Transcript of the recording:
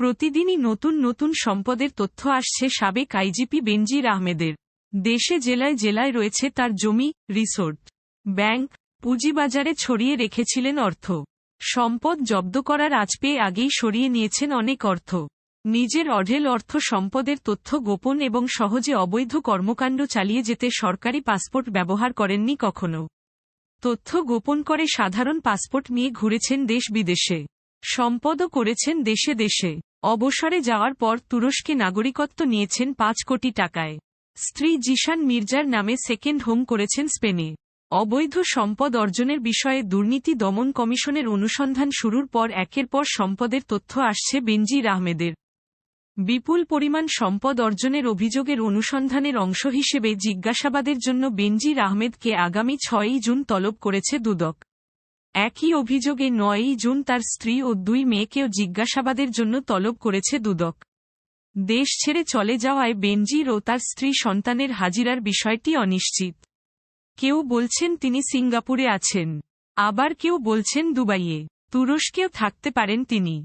প্রতিদিনই নতুন নতুন সম্পদের তথ্য আসছে সাবেক আইজিপি বেনজির আহমেদের। দেশে জেলায় জেলায় রয়েছে তার জমি, রিসোর্ট, ব্যাংক, পুঁজিবাজারে ছড়িয়ে রেখেছিলেন অর্থ। সম্পদ জব্দ করার আজ পেয়ে আগেই সরিয়ে নিয়েছেন অনেক অর্থ। নিজের অঢেল অর্থ সম্পদের তথ্য গোপন এবং সহজে অবৈধ কর্মকাণ্ড চালিয়ে যেতে সরকারি পাসপোর্ট ব্যবহার করেননি কখনো। তথ্য গোপন করে সাধারণ পাসপোর্ট নিয়ে ঘুরেছেন দেশ বিদেশে। সম্পদও করেছেন দেশে দেশে। অবসরে যাওয়ার পর তুরস্কে নাগরিকত্ব নিয়েছেন পাঁচ কোটি টাকায়। স্ত্রী জিশান মির্জার নামে সেকেন্ড হোম করেছেন স্পেনে। অবৈধ সম্পদ অর্জনের বিষয়ে দুর্নীতি দমন কমিশনের অনুসন্ধান শুরুর পর একের পর সম্পদের তথ্য আসছে বেনজির আহমেদের। বিপুল পরিমাণ সম্পদ অর্জনের অভিযোগের অনুসন্ধানের অংশ হিসেবে জিজ্ঞাসাবাদের জন্য বেনজির আহমেদকে আগামী ছয়ই জুন তলব করেছে দুদক। একই অভিযোগে নয়ই জুন তার স্ত্রী ও দুই মেয়েকেও জিজ্ঞাসাবাদের জন্য তলব করেছে দুদক। দেশ ছেড়ে চলে যাওয়ায় বেনজির ও তার স্ত্রী সন্তানের হাজিরার বিষয়টি অনিশ্চিত। কেউ বলছেন তিনি সিঙ্গাপুরে আছেন। আবার কেউ বলছেন দুবাইয়ে। তুরস্কেও থাকতে পারেন তিনি।